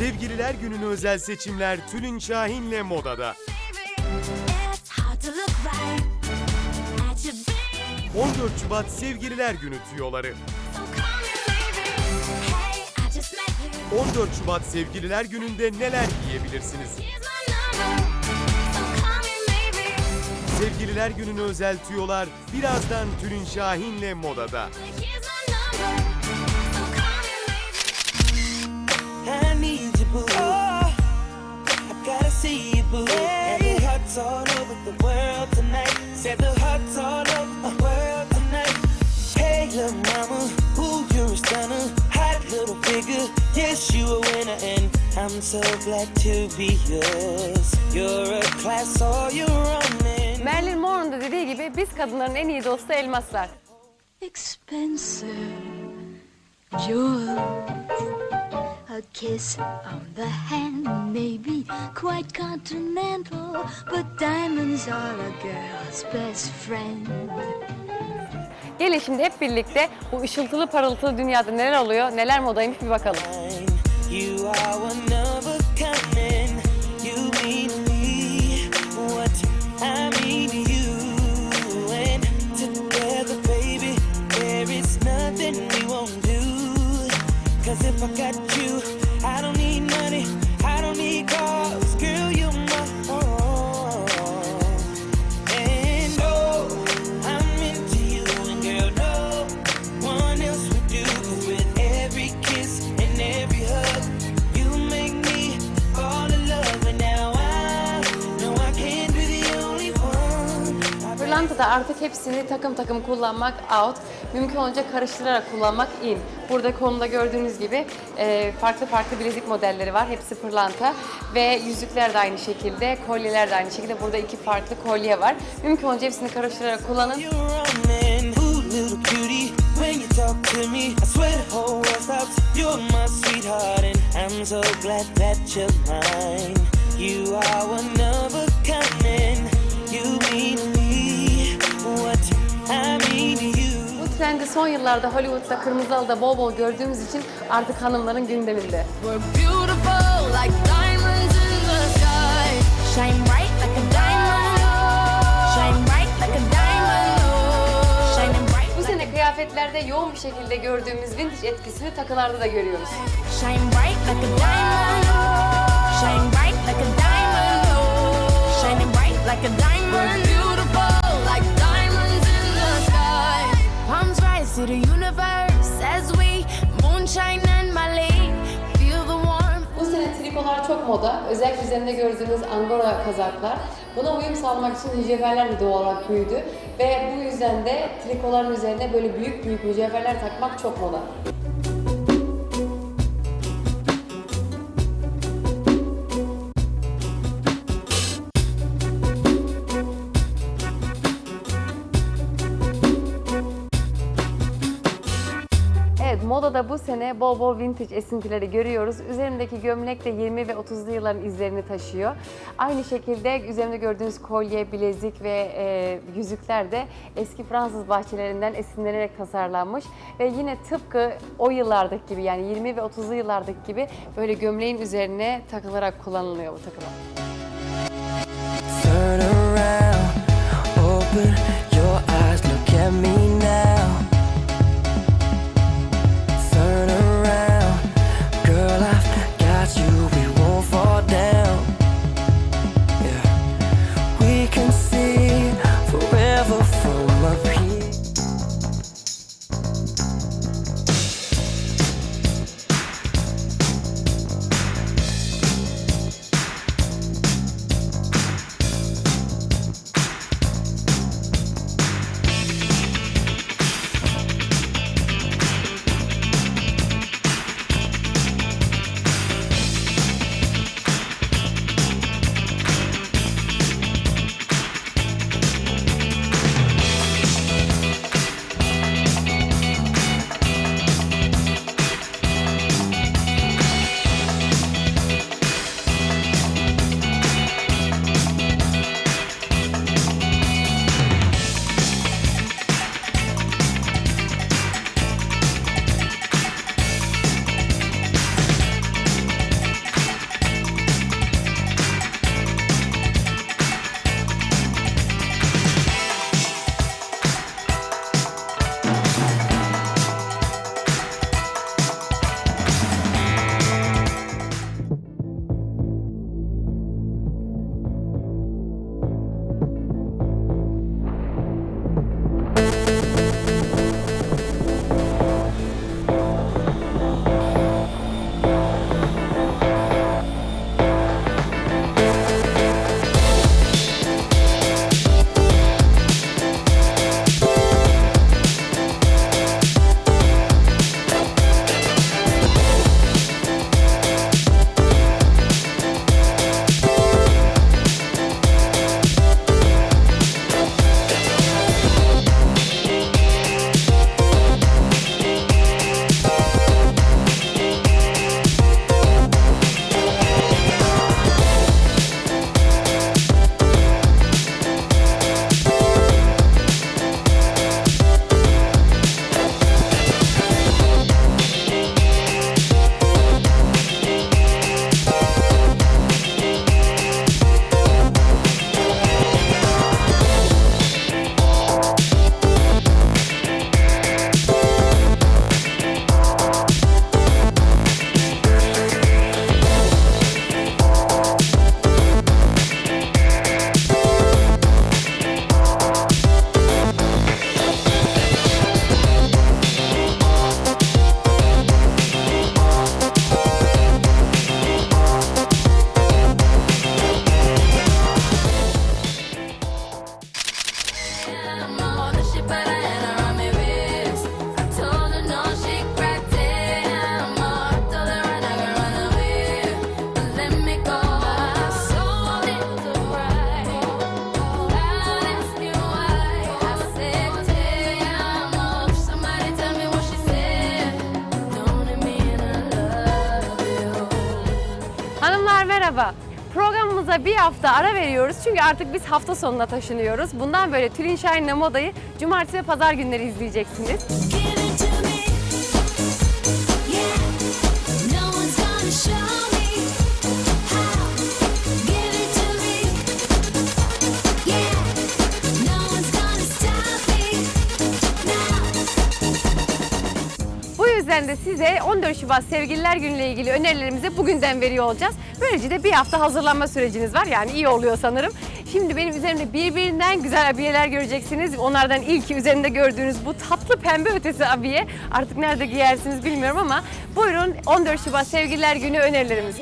Sevgililer Günü'nü özel seçimler Tülin Şahin'le modada. It's hard to look right at your baby. 14 Şubat Sevgililer Günü tüyoları. So call me baby. Hey, I just met you. 14 Şubat Sevgililer Günü'nde neler giyebilirsiniz? Sevgililer Günü'nü özel tüyolar birazdan Tülin Şahin'le modada. See you, boo. And the hearts all over the world tonight. Said the hearts all over the world tonight. Hey, little mama, ooh, you're a stunner. Hot little figure, yes, you a winner. And I'm so glad to be yours. You're a class all your own. Marilyn Monroe'nun da dediği gibi biz kadınların en iyi dostu elmaslar. expensive jewels. A kiss on the hand may be quite continental, but diamonds are a girl's best friend. Gelin şimdi hep birlikte bu ışıltılı parıltılı dünyada neler oluyor, neler modaymış bir bakalım. You are one one. Pırlantada artık hepsini takım takım kullanmak out, mümkün olunca karıştırarak kullanmak in. Burada konuda gördüğünüz gibi e, farklı farklı bilezik modelleri var. Hepsi pırlanta ve yüzükler de aynı şekilde, kolyeler de aynı şekilde. Burada iki farklı kolye var. Mümkün olunca hepsini karıştırarak kullanın. You talk to me, I Trendi son yıllarda Hollywood'da kırmızı halıda bol bol gördüğümüz için artık hanımların gündeminde. Bu sene kıyafetlerde yoğun bir şekilde gördüğümüz vintage etkisini takılarda da görüyoruz. Shine bright like a diamond. Shine bright like a diamond. Shining bright like a diamond. To the universe as we moonshine and Malay. Feel the warmth. Bu sene trikolar çok moda. Özellikle üzerinde gördüğünüz angora kazaklar. Buna uyum sağlamak için mücevherler de doğal olarak büyüdü. Ve bu yüzden de trikoların üzerine böyle büyük büyük mücevherler takmak çok moda. Modada bu sene bol bol vintage esintileri görüyoruz. Üzerimdeki gömlek de 20 ve 30'lu yılların izlerini taşıyor. Aynı şekilde üzerimde gördüğünüz kolye, bilezik ve e, yüzükler de eski Fransız bahçelerinden esinlenerek tasarlanmış. Ve yine tıpkı o yıllardaki gibi yani 20 ve 30'lu yıllardaki gibi böyle gömleğin üzerine takılarak kullanılıyor bu takılar. Merhaba. Programımıza bir hafta ara veriyoruz çünkü artık biz hafta sonuna taşınıyoruz. Bundan böyle Tülin Şahin'le modayı cumartesi ve pazar günleri izleyeceksiniz. Yüzden de size 14 Şubat Sevgililer Günü ile ilgili önerilerimizi bugünden veriyor olacağız. Böylece de bir hafta hazırlanma süreciniz var. Yani iyi oluyor sanırım. Şimdi benim üzerimde birbirinden güzel abiyeler göreceksiniz. Onlardan ilki üzerinde gördüğünüz bu tatlı pembe ötesi abiye. Artık nerede giyersiniz bilmiyorum ama buyurun 14 Şubat Sevgililer Günü önerilerimiz.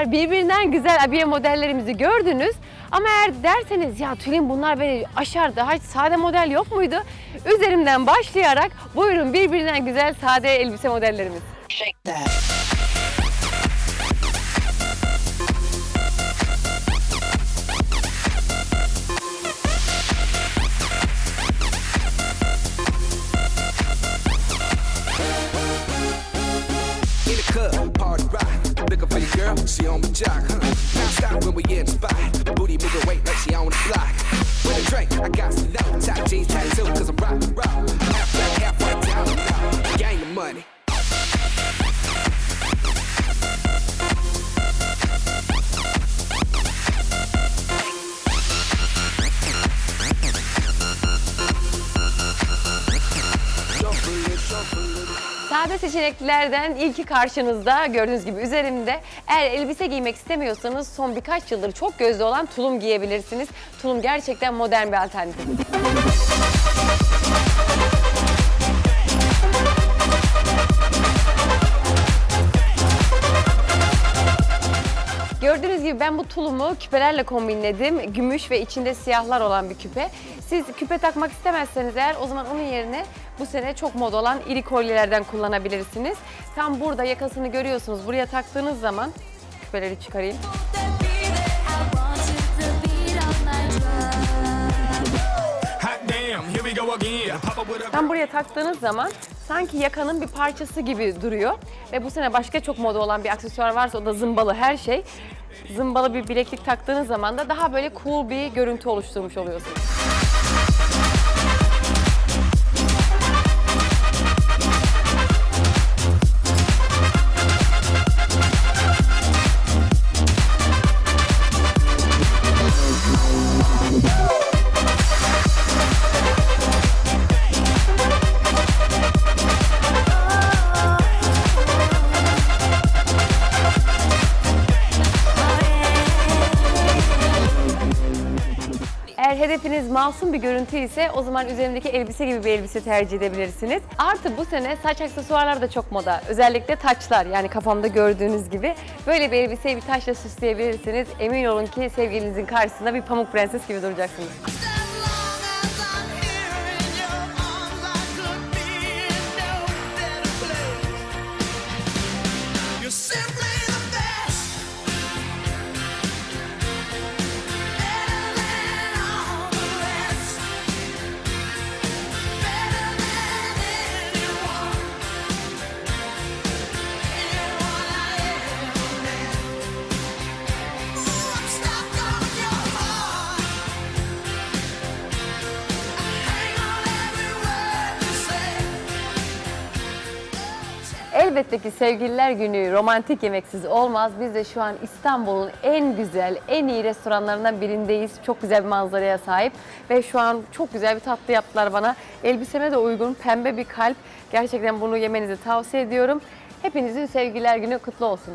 Hanımlar birbirinden güzel abiye modellerimizi gördünüz. Ama eğer derseniz ya Tülin bunlar beni aşardı. Hiç sade model yok muydu? Üzerimden başlayarak buyurun birbirinden güzel sade elbise modellerimiz. Shake that. Girl, she on my jock. Huh? Now stop when we in the spot. Booty moving weight like she on the block. With a drink, I got some low top jeans tattoo, cause I'm rock, rock. Half black, half white, down now. Gang the money. Sade seçeneklerden ilki karşınızda gördüğünüz gibi üzerimde. Eğer elbise giymek istemiyorsanız son birkaç yıldır çok gözde olan tulum giyebilirsiniz. Tulum gerçekten modern bir alternatif. Gördüğünüz gibi ben bu tulumu küpelerle kombinledim. Gümüş ve içinde siyahlar olan bir küpe. Siz küpe takmak istemezseniz eğer o zaman onun yerine bu sene çok moda olan iri kolyelerden kullanabilirsiniz. Tam burada yakasını görüyorsunuz. Buraya taktığınız zaman küpeleri çıkarayım. Tam buraya taktığınız zaman sanki yakanın bir parçası gibi duruyor. Ve bu sene başka çok moda olan bir aksesuar varsa o da zımbalı her şey. Zımbalı bir bileklik taktığınız zaman da daha böyle cool bir görüntü oluşturmuş oluyorsunuz. Masum bir görüntü ise o zaman üzerindeki elbise gibi bir elbise tercih edebilirsiniz. Artı bu sene saç aksesuarlar da çok moda. Özellikle taçlar yani kafamda gördüğünüz gibi. Böyle bir elbiseyi bir taşla süsleyebilirsiniz. Emin olun ki sevgilinizin karşısında bir pamuk prenses gibi duracaksınız. Elbette ki sevgililer günü romantik yemeksiz olmaz. Biz de şu an İstanbul'un en güzel, en iyi restoranlarından birindeyiz. Çok güzel bir manzaraya sahip ve şu an çok güzel bir tatlı yaptılar bana. Elbiseme de uygun pembe bir kalp. Gerçekten bunu yemenizi tavsiye ediyorum. Hepinizin sevgililer günü kutlu olsun.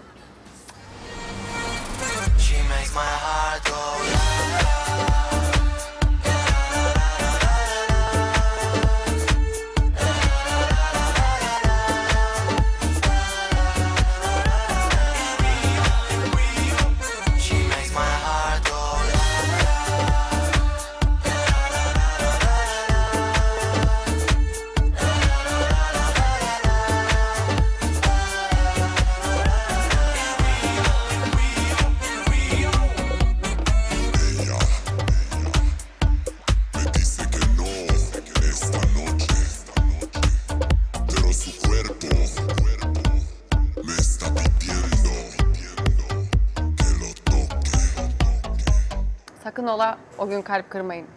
She makes my heart go Sakın ola o gün kalp kırmayın.